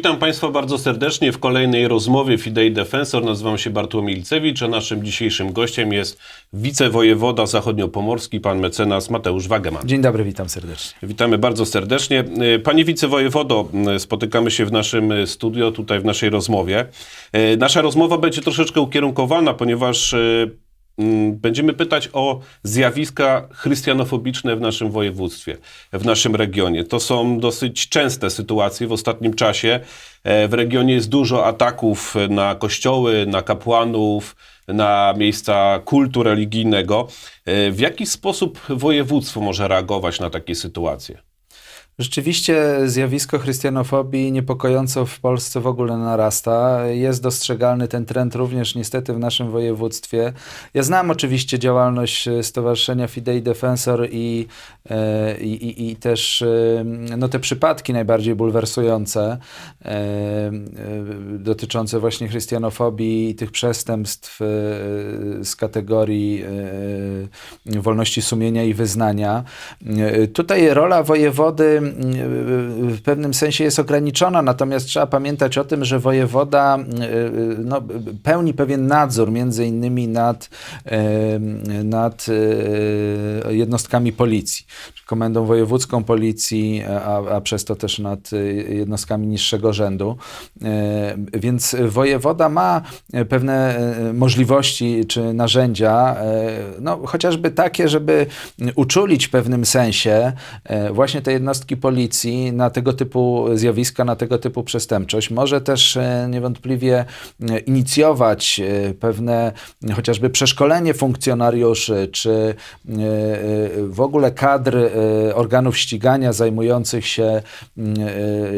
Witam Państwa bardzo serdecznie w kolejnej rozmowie Fidei Defensor. Nazywam się Bartłomiej Licewicz, a naszym dzisiejszym gościem jest wicewojewoda zachodniopomorski, pan mecenas Mateusz Wageman. Dzień dobry, witam serdecznie. Witamy bardzo serdecznie. Panie wicewojewodo, spotykamy się w naszym studio, tutaj w naszej rozmowie. Nasza rozmowa będzie troszeczkę ukierunkowana, ponieważ Będziemy pytać o zjawiska chrystianofobiczne w naszym województwie, w naszym regionie. To są dosyć częste sytuacje w ostatnim czasie. W regionie jest dużo ataków na kościoły, na kapłanów, na miejsca kultu religijnego. W jaki sposób województwo może reagować na takie sytuacje? Rzeczywiście zjawisko chrystianofobii niepokojąco w Polsce w ogóle narasta. Jest dostrzegalny ten trend również niestety w naszym województwie. Ja znam oczywiście działalność Stowarzyszenia Fidei Defensor i, e, i, i, i też e, no, te przypadki najbardziej bulwersujące e, dotyczące właśnie chrystianofobii i tych przestępstw z kategorii wolności sumienia i wyznania. Tutaj rola wojewody w pewnym sensie jest ograniczona, natomiast trzeba pamiętać o tym, że wojewoda no, pełni pewien nadzór między innymi nad, nad jednostkami policji, komendą wojewódzką policji, a, a przez to też nad jednostkami niższego rzędu. Więc wojewoda ma pewne możliwości czy narzędzia, no, chociażby takie, żeby uczulić w pewnym sensie właśnie te jednostki policji na tego typu zjawiska, na tego typu przestępczość. Może też e, niewątpliwie e, inicjować e, pewne chociażby przeszkolenie funkcjonariuszy, czy w ogóle kadr organów ścigania zajmujących się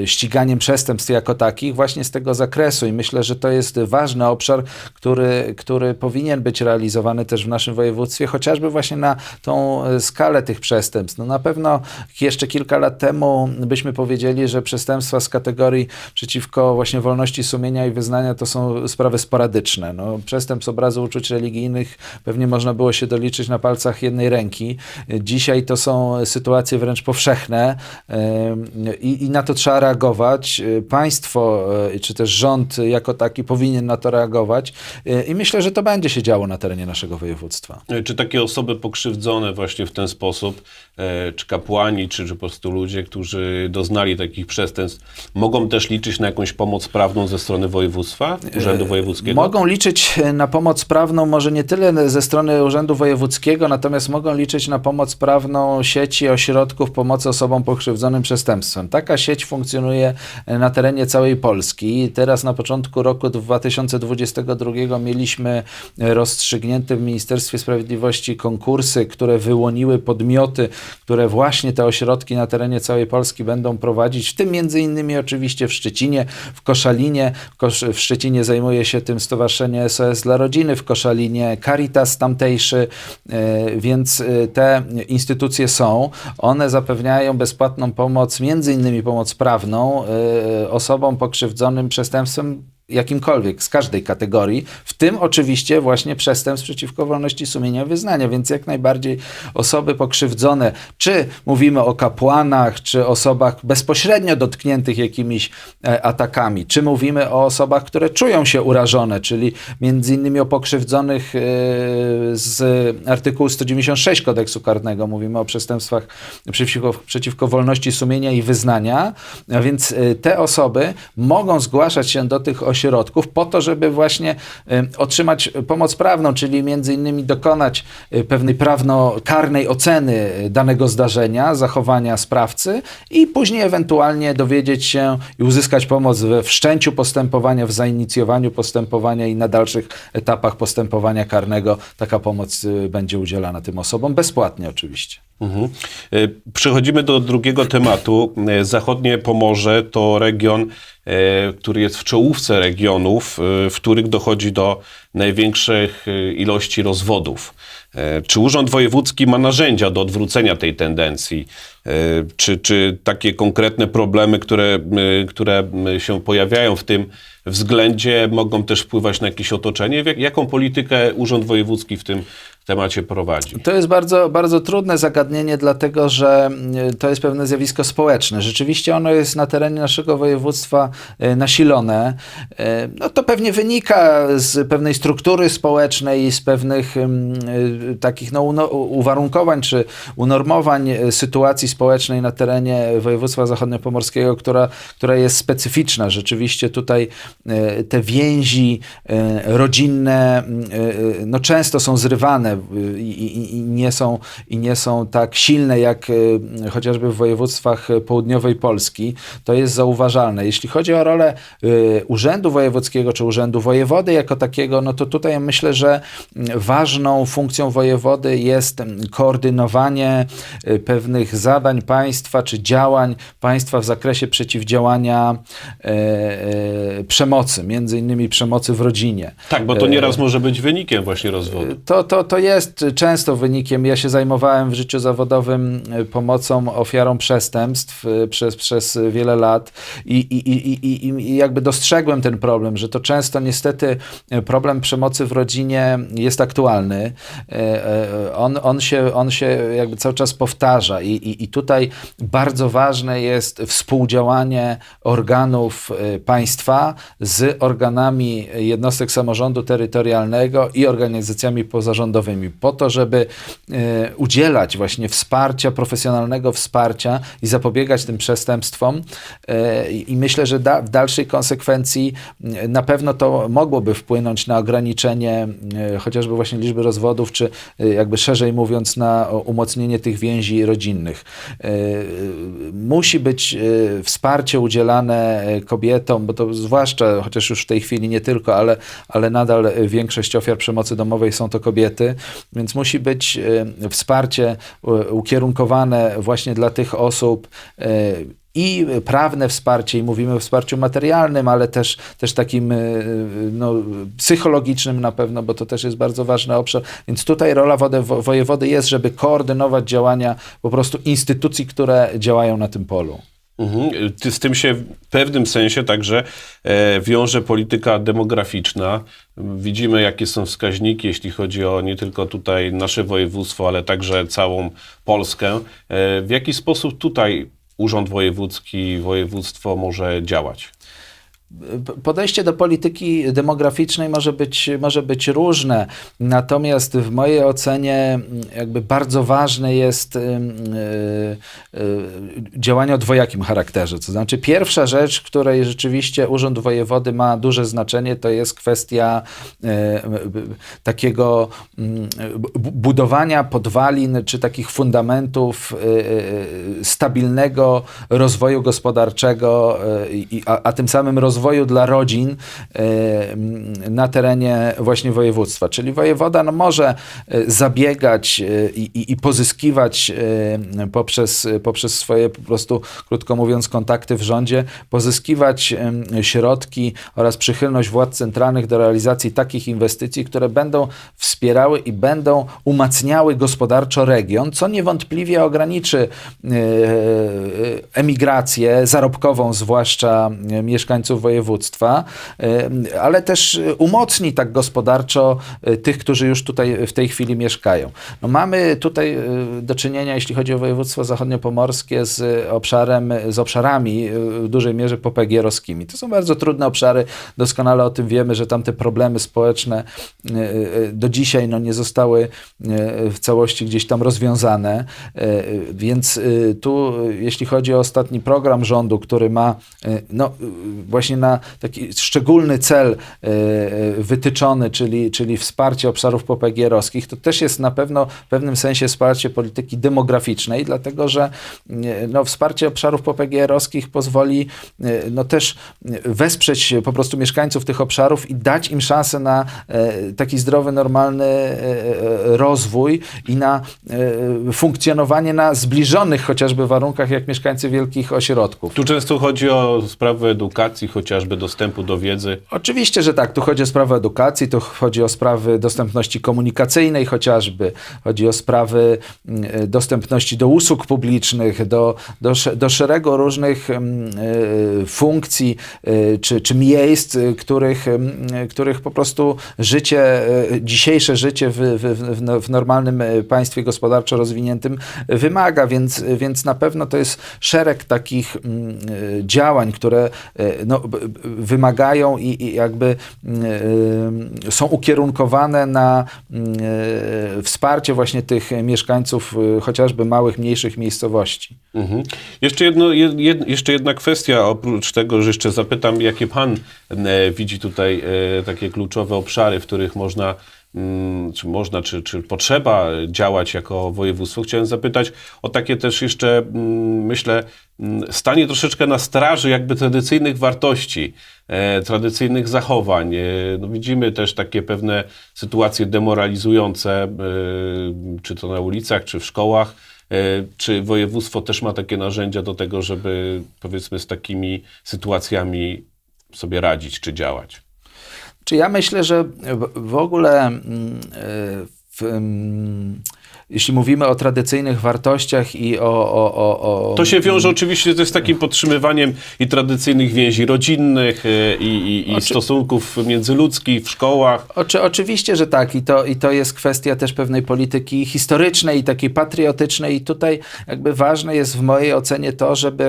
ściganiem przestępstw jako takich właśnie z tego zakresu. I myślę, że to jest ważny obszar, który, który powinien być realizowany też w naszym województwie, chociażby właśnie na tą skalę tych przestępstw. No na pewno jeszcze kilka lat temu byśmy powiedzieli, że przestępstwa z kategorii przeciwko właśnie wolności sumienia i wyznania to są sprawy sporadyczne. No, przestępstw obrazu uczuć religijnych pewnie można było się doliczyć na palcach jednej ręki. Dzisiaj to są sytuacje wręcz powszechne i, i na to trzeba reagować. Państwo e, czy też rząd jako taki powinien na to reagować e, i myślę, że to będzie się działo na terenie naszego województwa. Czy takie osoby pokrzywdzone właśnie w ten sposób, e, czy kapłani, czy, czy po prostu ludzie, którzy doznali takich przestępstw, mogą też liczyć na jakąś pomoc prawną ze strony województwa, Urzędu Wojewódzkiego? Mogą liczyć na pomoc prawną, może nie tyle ze strony Urzędu Wojewódzkiego, natomiast mogą liczyć na pomoc prawną sieci ośrodków pomocy osobom pokrzywdzonym przestępstwem. Taka sieć funkcjonuje na terenie całej Polski. Teraz na początku roku 2022 mieliśmy rozstrzygnięte w Ministerstwie Sprawiedliwości konkursy, które wyłoniły podmioty, które właśnie te ośrodki na terenie całej Polski będą prowadzić, w tym między innymi oczywiście w Szczecinie, w Koszalinie. W Szczecinie zajmuje się tym Stowarzyszenie SOS dla Rodziny, w Koszalinie Caritas tamtejszy, e, więc e, te instytucje są. One zapewniają bezpłatną pomoc, między innymi pomoc prawną e, osobom pokrzywdzonym przestępstwem jakimkolwiek, z każdej kategorii, w tym oczywiście właśnie przestępstw przeciwko wolności sumienia wyznania, więc jak najbardziej osoby pokrzywdzone, czy mówimy o kapłanach, czy osobach bezpośrednio dotkniętych jakimiś e, atakami, czy mówimy o osobach, które czują się urażone, czyli między innymi o pokrzywdzonych e, z artykułu 196 kodeksu karnego, mówimy o przestępstwach przeciwko, przeciwko wolności sumienia i wyznania, a więc e, te osoby mogą zgłaszać się do tych ośrodków po to, żeby właśnie otrzymać pomoc prawną, czyli między innymi dokonać y, pewnej prawno-karnej oceny danego zdarzenia, zachowania sprawcy i później ewentualnie dowiedzieć się i uzyskać pomoc we wszczęciu postępowania, w zainicjowaniu postępowania i na dalszych etapach postępowania karnego taka pomoc y, będzie udzielana tym osobom, bezpłatnie oczywiście. Mhm. Y, przechodzimy do drugiego tematu. Zachodnie Pomorze to region E, który jest w czołówce regionów, e, w których dochodzi do największych e, ilości rozwodów. Czy Urząd Wojewódzki ma narzędzia do odwrócenia tej tendencji? Czy, czy takie konkretne problemy, które, które się pojawiają w tym względzie, mogą też wpływać na jakieś otoczenie? Jaką politykę Urząd Wojewódzki w tym temacie prowadzi. To jest bardzo, bardzo trudne zagadnienie, dlatego że y, to jest pewne zjawisko społeczne. Rzeczywiście ono jest na terenie naszego województwa y, nasilone. Y, No to pewnie wynika z pewnej struktury społecznej i z pewnych takich no, uwarunkowań czy unormowań sytuacji społecznej na terenie województwa zachodniopomorskiego, która, która jest specyficzna. Rzeczywiście tutaj te więzi rodzinne no, często są zrywane y, i, i, i, nie są, i nie są tak silne jak y, chociażby w województwach południowej Polski. To jest zauważalne. Jeśli chodzi o rolę y, Urzędu Wojewódzkiego czy Urzędu Wojewody jako takiego, no to tutaj myślę, że ważną funkcją wojewody jest koordynowanie pewnych zadań państwa czy działań państwa w zakresie przeciwdziałania e, e, przemocy, między innymi przemocy w rodzinie. Tak, bo to nieraz może być wynikiem właśnie rozwodu. To, to, to jest często wynikiem. Ja się zajmowałem w życiu zawodowym e, pomocą ofiarom przestępstw e, przez, przez wiele lat i, i, i, i, i- jakby dostrzegłem ten problem, że to często niestety e, problem przemocy w rodzinie jest aktualny. On, on, się, on się jakby cały czas powtarza i, i, i tutaj bardzo ważne jest współdziałanie organów państwa z organami jednostek samorządu terytorialnego i organizacjami pozarządowymi, po to, żeby e, udzielać właśnie wsparcia, profesjonalnego wsparcia i zapobiegać tym przestępstwom. E, I myślę, że da, w dalszej konsekwencji e, na pewno to mogłoby wpłynąć na ograniczenie chociażby właśnie liczby rozwodów, czy jakby szerzej mówiąc na umocnienie tych więzi rodzinnych. Musi być wsparcie udzielane kobietom, bo to zwłaszcza, chociaż już w tej chwili nie tylko, ale, ale nadal większość ofiar przemocy domowej są to kobiety, więc musi być e, wsparcie e, ukierunkowane właśnie dla tych osób e, i prawne wsparcie, i mówimy o wsparciu materialnym, ale też, też takim no, psychologicznym na pewno, bo to też jest bardzo ważny obszar. Więc tutaj rola wojewody jest, żeby koordynować działania po prostu instytucji, które działają na tym polu. Mhm. Z tym się w pewnym sensie także e, wiąże polityka demograficzna. Widzimy, jakie są wskaźniki, jeśli chodzi o nie tylko tutaj nasze województwo, ale także całą Polskę. E, w jaki sposób tutaj Urząd Wojewódzki, województwo może działać? Podejście do polityki demograficznej może być, może być różne, natomiast w mojej ocenie mm, jakby bardzo ważne jest ym, y, y, działanie o dwojakim charakterze. To znaczy pierwsza rzecz, której rzeczywiście Urząd Wojewody ma duże znaczenie, to jest kwestia y, y, takiego mm, bu- budowania podwalin czy takich fundamentów y, y, stabilnego rozwoju gospodarczego, y, a, a tym samym rozwoju dla rodzin mm, na terenie właśnie województwa. Czyli wojewoda no, może y, zabiegać y, i, i, i pozyskiwać poprzez, poprzez swoje po prostu, krótko mówiąc, kontakty w rządzie, pozyskiwać środki oraz przychylność władz centralnych do realizacji takich inwestycji, które będą wspierały i będą umacniały gospodarczo region, co niewątpliwie ograniczy e, emigrację zarobkową, zwłaszcza e, mieszkańców województwa, e, ale też umocni tak gospodarczo e, tych, którzy już tutaj w tej chwili mieszkają. No mamy tutaj e, do czynienia, jeśli chodzi o województwo zachodniopomorskie, z obszarem, z obszarami w dużej mierze popegierowskimi. To są bardzo trudne obszary, doskonale o tym wiemy, że tam te problemy społeczne do dzisiaj no, nie zostały w całości gdzieś tam rozwiązane, więc tu, jeśli chodzi o ostatni program rządu, który ma no, e, właśnie na taki szczególny cel e, e, wytyczony, czyli, czyli wsparcie obszarów popegierowskich, to też jest na pewno w pewnym sensie wsparcie polityki demograficznej, dlatego że e, no, wsparcie obszarów popegierowskich pozwoli no, też wesprzeć po prostu mieszkańców tych obszarów i dać im szansę na taki zdrowy, normalny rozwój i na funkcjonowanie na zbliżonych chociażby warunkach jak mieszkańcy wielkich ośrodków. Tu często chodzi o sprawy edukacji, chociażby dostępu do wiedzy. Oczywiście, że tak. Tu chodzi o sprawę edukacji, tu chodzi o sprawy dostępności komunikacyjnej chociażby, chodzi o sprawy mm, dostępności do usług publicznych, do, do, do szeregu różnych mm, e, funkcji e, czy, czy miejsc, e, których, mm, których po prostu życie, dzisiejsze życie w, w, w, no- normalnym państwie gospodarczo rozwiniętym wymaga, więc, więc na pewno to jest szereg takich działań, które no, wymagają i, i jakby mm, e, są ukierunkowane na e, wsparcie właśnie tych mieszkańców chociażby małych, mniejszych miejscowości. Mhm. Jeszcze, jedno, jed, jeszcze jedna kwestia, oprócz tego, że jeszcze zapytam, jakie pan e, widzi tutaj e, takie kluczowe obszary, w których można, czy można, czy, czy potrzeba działać jako województwo. Chciałem zapytać o takie też jeszcze, mm, myślę, mm, stanie troszeczkę na straży jakby tradycyjnych wartości, e, tradycyjnych zachowań. E, no widzimy też takie pewne sytuacje demoralizujące, e, czy to na ulicach, czy w szkołach. E, Czy województwo też ma takie narzędzia do tego, żeby powiedzmy z takimi sytuacjami sobie radzić czy działać? Czy ja myślę, że w- w ogóle mm, e, w, mm, jeśli mówimy o tradycyjnych wartościach i o. o, o, o To się wiąże oczywiście też z takim podtrzymywaniem i tradycyjnych więzi rodzinnych e, i, i, i Oczy- stosunków międzyludzkich w szkołach. Oczy, oczywiście, że tak. I to, I to jest kwestia też pewnej polityki historycznej i takiej patriotycznej. I tutaj jakby ważne jest w mojej ocenie to, żeby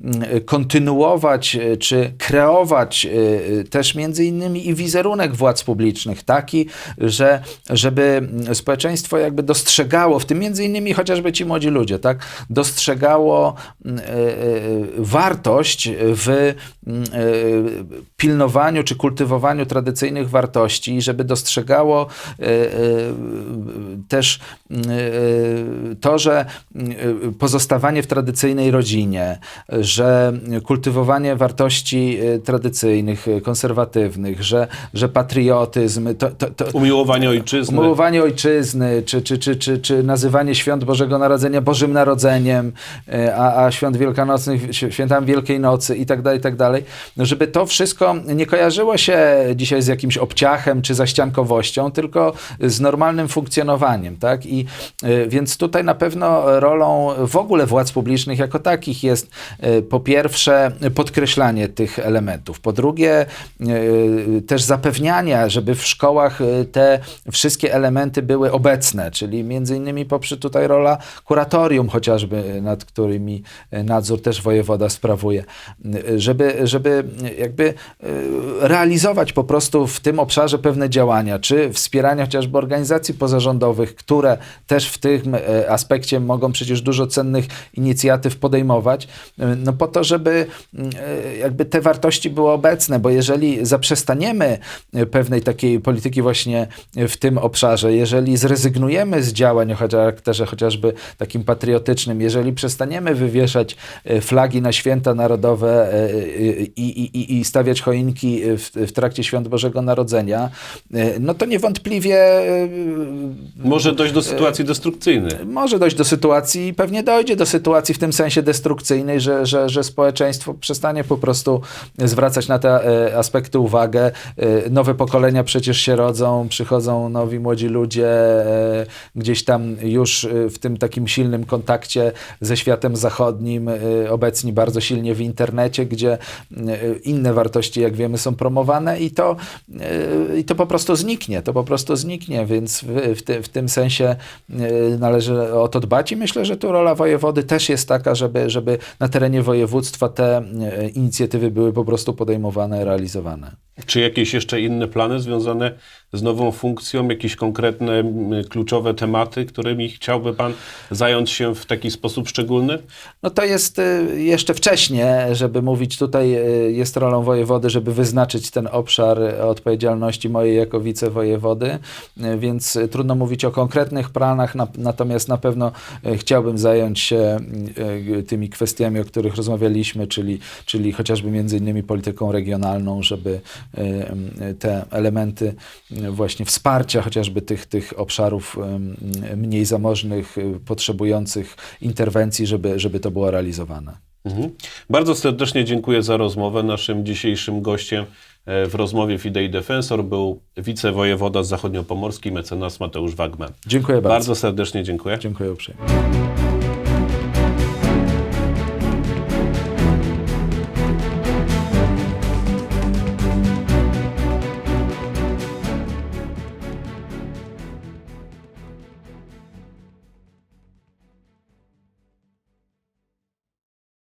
mm, kontynuować e, czy kreować e, też między innymi i wizerunek władz publicznych taki, że żeby mm, społeczeństwo jakby dostrzegało, w tym między innymi chociażby ci młodzi ludzie, tak, dostrzegało e, e, wartość w e, pilnowaniu czy kultywowaniu tradycyjnych wartości, żeby dostrzegało też mm, e, to, że e, pozostawanie w tradycyjnej rodzinie, że kultywowanie wartości tradycyjnych, konserwatywnych, że, że patriotyzm, to, to, to, Umiłowanie ojczyzny. Umiłowanie ojczyzny, czy, czy, czy, czy, czy nazywanie świąt Bożego Narodzenia Bożym Narodzeniem, a, a świąt wielkanocnych świ- świętami Wielkiej Nocy i tak dalej, i tak dalej. No, żeby to wszystko nie kojarzyło się dzisiaj z jakimś obciachem czy zaściankowością, tylko z normalnym funkcjonowaniem, tak? I e, więc tutaj na pewno rolą w ogóle władz publicznych jako takich jest e, po pierwsze podkreślanie tych elementów, po drugie e, też zapewniania, żeby w szkołach te wszystkie elementy były obecne, czyli między innymi poprzez tutaj rola kuratorium chociażby, nad którymi nadzór też wojewoda sprawuje, żeby, żeby jakby realizować po prostu w tym obszarze pewne działania, czy wspierania chociażby organizacji pozarządowych, które też w tym e, aspekcie mogą przecież dużo cennych inicjatyw podejmować, e, no po to, żeby e, jakby te wartości były obecne, bo jeżeli zaprzestaniemy pewnej takiej polityki właśnie w tym obszarze, jeżeli zrezygnujemy z działań o charakterze chociażby takim patriotycznym, jeżeli przestaniemy wywieszać flagi na święta narodowe i, i, i- stawiać choinki w, w trakcie świąt Bożego Narodzenia, no to niewątpliwie Może dojść do sytuacji destrukcyjnej. może dojść do sytuacji i pewnie dojdzie do sytuacji w tym sensie destrukcyjnej, że, że, że społeczeństwo przestanie po prostu zwracać na te e, aspekty uwagę. E, nowe pokolenia przecież się rodzą, przychodzą nowi młodzi ludzie, e, gdzieś tam już e, w tym takim silnym kontakcie ze światem zachodnim, e, obecni bardzo silnie w internecie, gdzie e, inne wartości, jak wiemy, są promowane i to, e, i to po prostu zniknie. To po prostu zniknie, więc w, w, ty, w tym sensie e, należy o to dbać i myślę, że tu rola wojewody też jest taka, żeby, żeby na terenie województwa te e, inicjatywy były po prostu podejmowane, realizowane. Czy jakieś jeszcze inne plany związane z nową funkcją, jakieś konkretne kluczowe tematy, którymi chciałby Pan zająć się w taki sposób szczególny? No to jest y, jeszcze wcześnie, żeby mówić tutaj, y, jest rolą wojewody, żeby wyznaczyć ten obszar odpowiedzialności mojej jako wicewojewody, y, więc trudno mówić o konkretnych planach, na, natomiast na pewno chciałbym zająć się tymi kwestiami, o których rozmawialiśmy, czyli, czyli chociażby między innymi polityką regionalną, żeby te elementy y, właśnie wsparcia chociażby tych, tych obszarów y, mniej zamożnych, y, potrzebujących interwencji, żeby, żeby to było realizowane. Mhm. Bardzo serdecznie dziękuję za rozmowę. Naszym dzisiejszym gościem e, w rozmowie Fidei Defensor był wicewojewoda zachodniopomorski mecenas Mateusz Wagman. Dziękuję bardzo. Bardzo serdecznie dziękuję. Dziękuję uprzejmie.